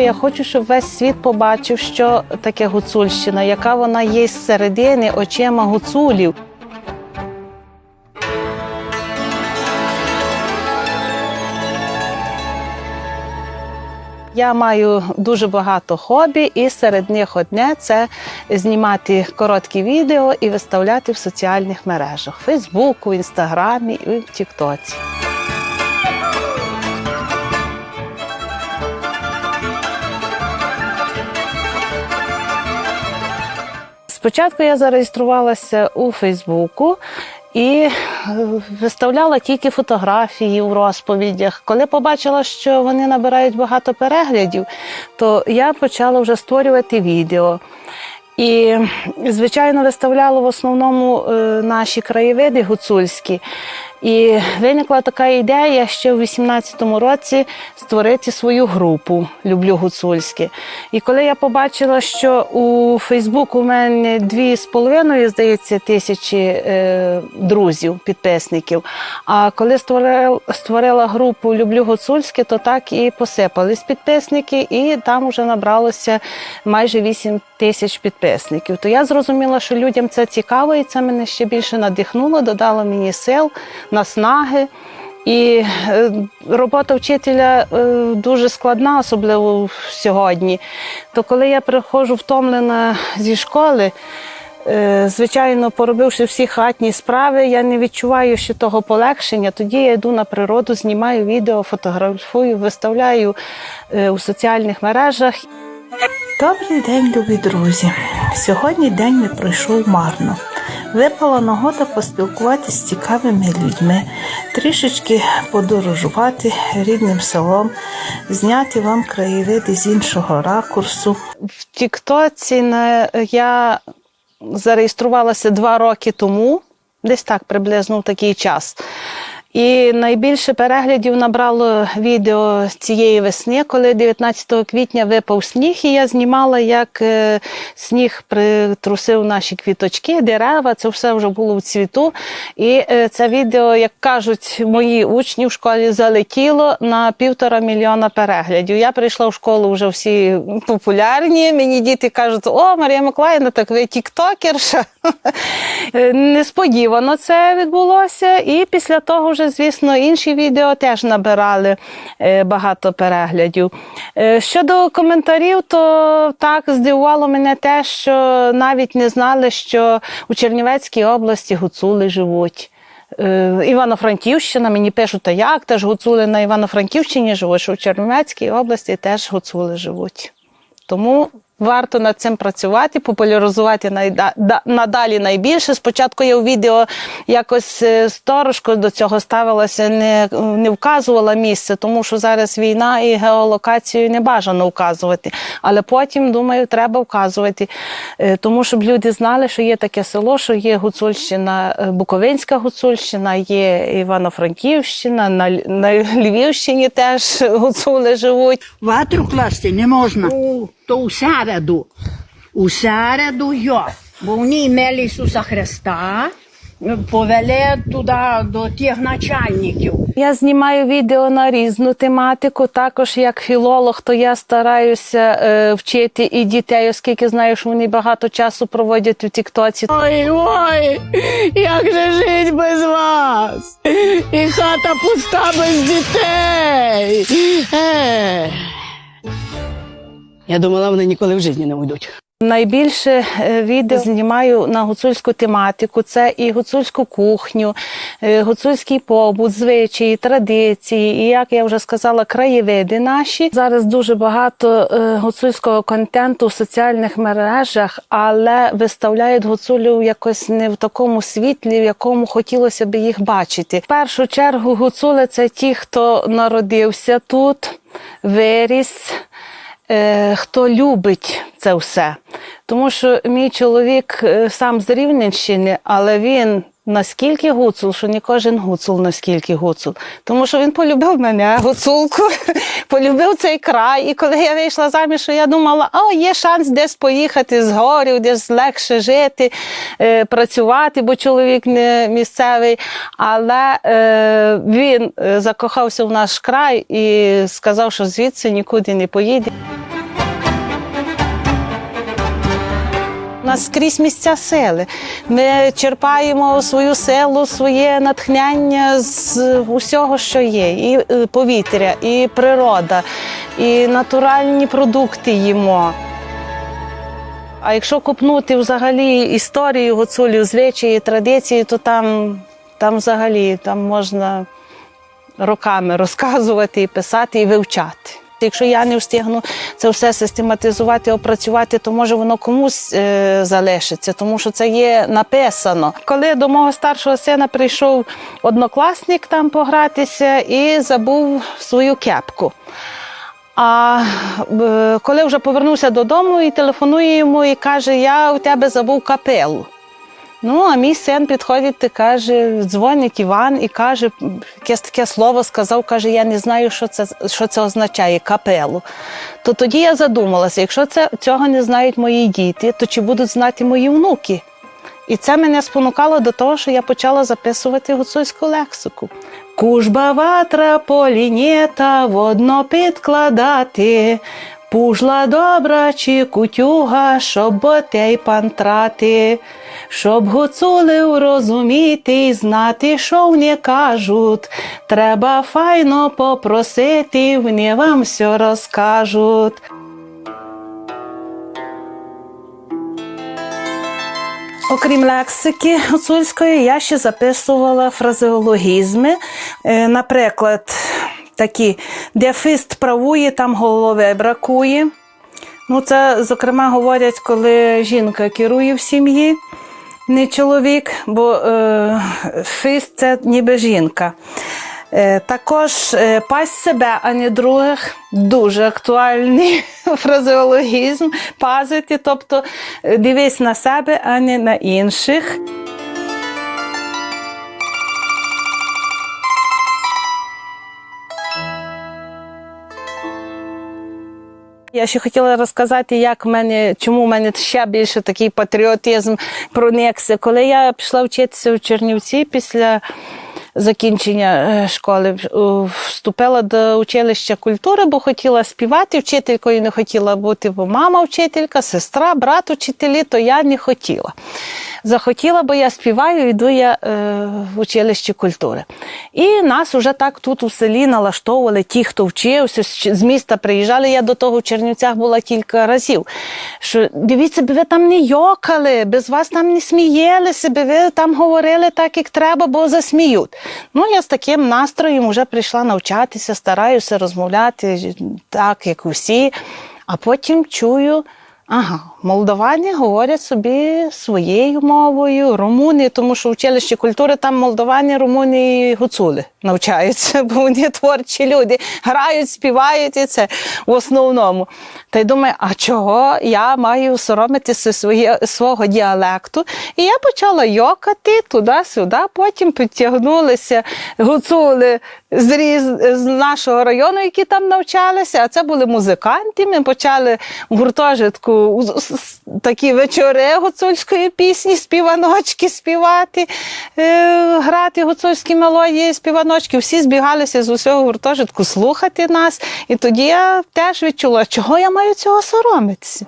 Я хочу, щоб весь світ побачив, що таке гуцульщина, яка вона є з середини очима гуцулів. Я маю дуже багато хобі, і серед них одне це знімати короткі відео і виставляти в соціальних мережах: Фейсбуку, Інстаграмі і в Тіктоці. Спочатку я зареєструвалася у Фейсбуку і е, виставляла тільки фотографії у розповідях. Коли побачила, що вони набирають багато переглядів, то я почала вже створювати відео. І, звичайно, виставляла в основному е, наші краєвиди гуцульські. І виникла така ідея ще у 18-му році створити свою групу Люблю гуцульське. І коли я побачила, що у Фейсбуку у мене дві з половиною, здається, тисячі е, друзів, підписників. А коли створила, створила групу Люблю гуцульське, то так і посипались підписники, і там вже набралося майже 8 тисяч підписників. То я зрозуміла, що людям це цікаво, і це мене ще більше надихнуло, додало мені сил, наснаги. І е, робота вчителя е, дуже складна, особливо сьогодні. То коли я приходжу втомлена зі школи, е, звичайно, поробивши всі хатні справи, я не відчуваю ще того полегшення. Тоді я йду на природу, знімаю відео, фотографую, виставляю у соціальних мережах. Добрий день, любі друзі! Сьогодні день не пройшов марно. Випала нагода поспілкуватися з цікавими людьми, трішечки подорожувати рідним селом, зняти вам краєвиди з іншого ракурсу. В Тіктоці я зареєструвалася два роки тому, десь так приблизно в такий час. І найбільше переглядів набрало відео цієї весни, коли 19 квітня випав сніг, і я знімала, як е, сніг притрусив наші квіточки, дерева. Це все вже було в цвіту. І е, це відео, як кажуть мої учні в школі, залетіло на півтора мільйона переглядів. Я прийшла в школу вже всі популярні. Мені діти кажуть: о, Марія Миколаївна, так ви тіктокерша. Е, Несподівано це відбулося. І після того, вже, звісно, інші відео теж набирали е, багато переглядів. Е, Щодо коментарів, то так здивувало мене те, що навіть не знали, що у Чернівецькій області гуцули живуть. Е, Івано-Франківщина, мені пишуть, та як теж гуцули на Івано-Франківщині живуть, що у Чернівецькій області теж гуцули живуть. Тому варто над цим працювати, популяризувати найда- надалі найбільше. Спочатку я у відео якось е, сторожко до цього ставилася, не, не вказувала місце, тому що зараз війна і геолокацію не бажано вказувати. Але потім, думаю, треба вказувати, е, тому щоб люди знали, що є таке село, що є Гуцульщина, е, Буковинська Гуцульщина, є Івано-Франківщина, на, на Львівщині теж гуцули живуть. Ватру класти не можна. То у середу. У йо. Бо вони мали Ісуса Христа, повели туди до тих начальників. Я знімаю відео на різну тематику. Також як філолог, то я стараюся е, вчити і дітей, оскільки знаю, що вони багато часу проводять у Тіктоці. Ой, ой, як же жить без вас? І хата пуста без дітей. Ех. Я думала, вони ніколи в житті не уйдуть. Найбільше е, відео знімаю на гуцульську тематику. Це і гуцульську кухню, е, гуцульський побут, звичаї, традиції, і як я вже сказала, краєвиди наші. Зараз дуже багато е, гуцульського контенту в соціальних мережах, але виставляють гуцулів якось не в такому світлі, в якому хотілося б їх бачити. В першу чергу гуцули це ті, хто народився тут, виріс е, хто любить це все. Тому що мій чоловік е, сам з Рівненщини, але він наскільки гуцул, що не кожен гуцул наскільки гуцул. Тому що він полюбив мене, гуцулку, полюбив цей край. І коли я вийшла заміж, я думала, о, є шанс десь поїхати з горів, десь легше жити, е, працювати, бо чоловік не місцевий. Але він закохався в наш край і сказав, що звідси нікуди не поїде. Нас скрізь місця сили. Ми черпаємо свою силу, своє натхнення з усього, що є. І е, повітря, і природа, і натуральні продукти їмо. А якщо копнути взагалі історію гуцулів, звичаї, традиції, то там, там взагалі там можна роками розказувати і писати, і вивчати. Якщо я не встигну це все систематизувати, опрацювати, то може воно комусь е, залишиться, тому що це є написано. Коли до мого старшого сина прийшов однокласник там погратися і забув свою кепку. А е, коли вже повернувся додому і телефонує йому і каже: Я у тебе забув капелу. Ну, а мій син підходить і каже, дзвонить Іван і каже, якесь таке слово сказав, каже, я не знаю, що це, що це означає капелу. То тоді я задумалася, якщо це, цього не знають мої діти, то чи будуть знати мої внуки? І це мене спонукало до того, що я почала записувати гуцульську лексику. Кужба ватра полінєта водно підкладати, пужла добра чи кутюга, щоб ботей пантрати, щоб гуцулив розуміти і знати, що вони кажуть. Треба файно попросити, вони вам все розкажуть. Окрім лексики гуцульської, я ще записувала фразеологізми. Е, Наприклад, такі, де фист правує, там голови бракує. Ну, це, зокрема, говорять, коли жінка керує в сім'ї, не чоловік, бо е, фист це ніби жінка. Е, також е, пасть себе, а не других. Дуже актуальний фразеологізм. Пазити, тобто е, дивись на себе, а не на інших. Я ще хотіла розказати, як мене, чому в мене ще більше такий патріотизм проникся. Коли я пішла вчитися в Чернівці після закінчення е, школи, вступила до училища культури, бо хотіла співати. Вчителькою не хотіла бути, бо мама вчителька, сестра, брат учителі, то я не хотіла. Захотіла, бо я співаю, йду я е, в училище культури. І нас уже так тут у селі налаштовували ті, хто вчився, з міста приїжджали. Я до того в Чернівцях була кілька разів. Що дивіться, би ви там не йокали, без вас там не сміялися, би ви там говорили так, як треба, бо засміють. Ну, я з таким настроєм вже прийшла навчатися, стараюся розмовляти так, як усі, а потім чую. Ага, молдавані говорять собі своєю мовою, румуни, тому що в училищі культури там молдавані, румуни і гуцули навчаються, бо вони творчі люди, грають, співають і це в основному. Та й думаю, а чого я маю соромитися своє, свого діалекту? І я почала йокати туди-сюди, потім підтягнулися гуцули з, різ, з нашого району, які там навчалися, а це були музиканти. Ми почали в гуртожитку такі вечори гуцульської пісні, співаночки співати, е, грати гуцульські мелодії, співаночки. Всі збігалися з усього гуртожитку слухати нас. І тоді я теж відчула, чого я маю цього соромитися.